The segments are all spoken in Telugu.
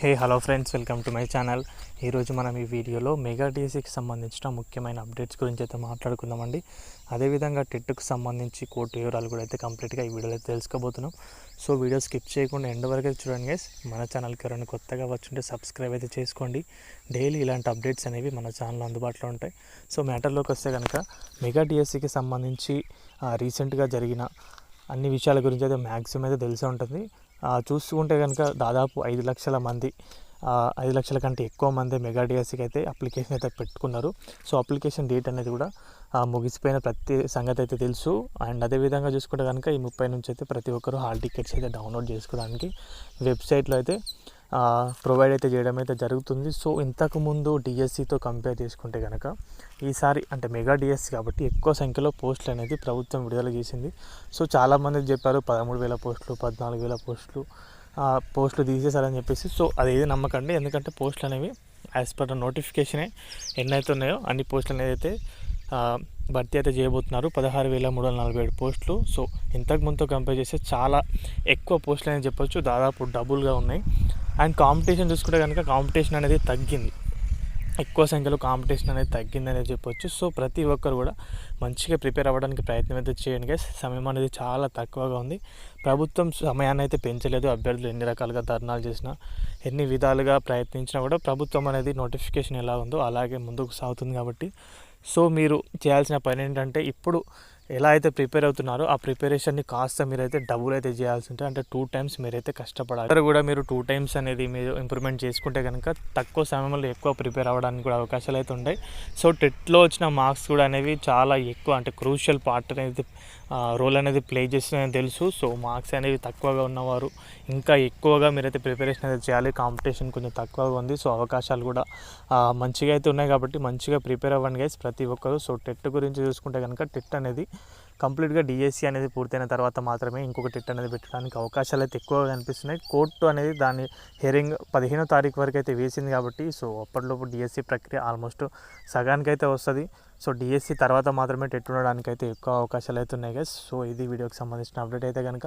Hey hello friends welcome to my channel ఈరోజు మనం ఈ వీడియోలో మెగా డీసీకి సంబంధించిన ముఖ్యమైన అప్డేట్స్ గురించి అయితే మాట్లాడుకుందామండి. అదేవిధంగా టెట్కు సంబంధించి కోర్టు వివరాలు కూడా అయితే కంప్లీట్గా ఈ వీడియోలో అయితే తెలుసుకోబోతున్నాం. సో వీడియో స్కిప్ చేయకుండా ఎండ్ వరకు అయితే చూడండి గైస్ మన ఛానల్కి ఎవరైనా కొత్తగా వచ్చుంటే సబ్స్క్రైబ్ అయితే చేసుకోండి. డైలీ ఇలాంటి అప్డేట్స్ అనేవి మన ఛానల్ అందుబాటులో ఉంటాయి. సో మ్యాటర్లోకి వస్తే కనుక మెగా డిఎస్సికి సంబంధించి రీసెంట్గా జరిగిన అన్ని విషయాల గురించి అయితే మ్యాక్సిమం అయితే తెలిసే ఉంటుంది. చూసుకుంటే కనుక దాదాపు ఐదు లక్షల మంది ఐదు లక్షల కంటే ఎక్కువ మంది మెగా డిఎస్సికి అయితే అప్లికేషన్ అయితే పెట్టుకున్నారు. సో అప్లికేషన్ డేట్ అనేది కూడా ముగిసిపోయిన ప్రతి సంగతి అయితే తెలుసు. అండ్ అదేవిధంగా చూసుకుంటే కనుక ఈ ముప్పై నుంచి అయితే ప్రతి ఒక్కరు హాల్ టికెట్స్ అయితే డౌన్లోడ్ చేసుకోవడానికి వెబ్సైట్లో అయితే ప్రొవైడ్ అయితే చేయడం అయితే జరుగుతుంది. సో ఇంతకుముందు డిఎస్సితో కంపేర్ చేసుకుంటే కనుక ఈసారి అంటే మెగా డిఎస్సి కాబట్టి ఎక్కువ సంఖ్యలో పోస్టులు అనేది ప్రభుత్వం విడుదల చేసింది. సో చాలామంది చెప్పారు పదమూడు వేల పోస్టులు పద్నాలుగు వేల పోస్టులు పోస్టులు తీసేశారని చెప్పేసి. సో అది ఏది నమ్మకండి. ఎందుకంటే పోస్టులు అనేవి యాజ్ పర్ నోటిఫికేషనే ఎన్నైతే ఉన్నాయో అన్ని పోస్టులు అనేది అయితే భర్తీ అయితే చేయబోతున్నారు. పదహారు వేల మూడు వందల నలభై ఏడు పోస్టులు. సో ఇంతకుముందుతో కంపేర్ చేస్తే చాలా ఎక్కువ పోస్టులు అని చెప్పొచ్చు. దాదాపు డబుల్గా ఉన్నాయి. అండ్ కాంపిటీషన్ చూసుకుంటే కనుక కాంపిటీషన్ అనేది తగ్గింది. ఎక్కువ సంఖ్యలో కాంపిటీషన్ అనేది తగ్గిందనే చెప్పొచ్చు. సో ప్రతి ఒక్కరు కూడా మంచిగా ప్రిపేర్ అవ్వడానికి ప్రయత్నం అయితే చేయండి గైస్ సమయం అనేది చాలా తక్కువగా ఉంది. ప్రభుత్వం సమయాన్ని అయితే పెంచలేదు. అభ్యర్థులు ఎన్ని రకాలుగా ధర్నాలు చేసినా ఎన్ని విధాలుగా ప్రయత్నించినా కూడా ప్రభుత్వం అనేది నోటిఫికేషన్ ఎలా ఉందో అలాగే ముందుకు సాగుతుంది కాబట్టి సో మీరు చేయాల్సిన పని ఏంటంటే ఇప్పుడు ఎలా అయితే ప్రిపేర్ అవుతున్నారో ఆ ప్రిపరేషన్ని కాస్త మీరైతే డబుల్ అయితే చేయాల్సి ఉంటుంది అంటే టూ టైమ్స్ మీరైతే కష్టపడాలి. అక్కడ కూడా మీరు టూ టైమ్స్ అనేది మీరు ఇంప్రూవ్మెంట్ చేసుకుంటే కనుక తక్కువ సమయంలో ఎక్కువ ప్రిపేర్ అవ్వడానికి కూడా అవకాశాలు అయితే ఉంటాయి. సో టెట్లో వచ్చిన మార్క్స్ కూడా అనేవి చాలా ఎక్కువ అంటే క్రూషియల్ పార్ట్ అనేది రోల్ అనేది ప్లే చేస్తుందని తెలుసు. సో మార్క్స్ అనేవి తక్కువగా ఉన్నవారు ఇంకా ఎక్కువగా మీరైతే ప్రిపరేషన్ అయితే చేయాలి కాంపిటీషన్ కొంచెం తక్కువగా ఉంది. సో అవకాశాలు కూడా మంచిగా అయితే ఉన్నాయి కాబట్టి మంచిగా ప్రిపేర్ అవ్వండి గైస్ ప్రతి ఒక్కరు. సో టెట్ గురించి చూసుకుంటే కనుక టెట్ అనేది కంప్లీట్గా డిఎస్సి అనేది పూర్తయిన తర్వాత మాత్రమే ఇంకొక టెట్ అనేది పెట్టడానికి అవకాశాలు అయితే ఎక్కువగా కనిపిస్తున్నాయి. కోర్టు అనేది దాని హియరింగ్ పదిహేనో తారీఖు వరకు అయితే వేసింది కాబట్టి సో అప్పటిలోపు డిఎస్సి ప్రక్రియ ఆల్మోస్ట్ సగానికి అయితే వస్తుంది. సో డిఎస్సి తర్వాత మాత్రమే టెట్ ఉండడానికి అయితే ఎక్కువ అవకాశాలు అయితే ఉన్నాయి గైస్ సో ఇది వీడియోకి సంబంధించిన అప్డేట్ అయితే కనుక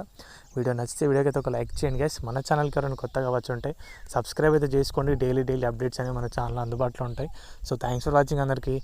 వీడియో నచ్చితే వీడియోకి అయితే ఒక లైక్ చేయండి గైస్ మన ఛానల్కి ఎవరైనా కొత్తగా వచ్చి ఉంటే సబ్స్క్రైబ్ అయితే చేసుకోండి. డైలీ డైలీ అప్డేట్స్ అనేవి మన ఛానల్ అందుబాటులో ఉంటాయి. సో థ్యాంక్స్ ఫర్ వాచింగ్ అందరికీ.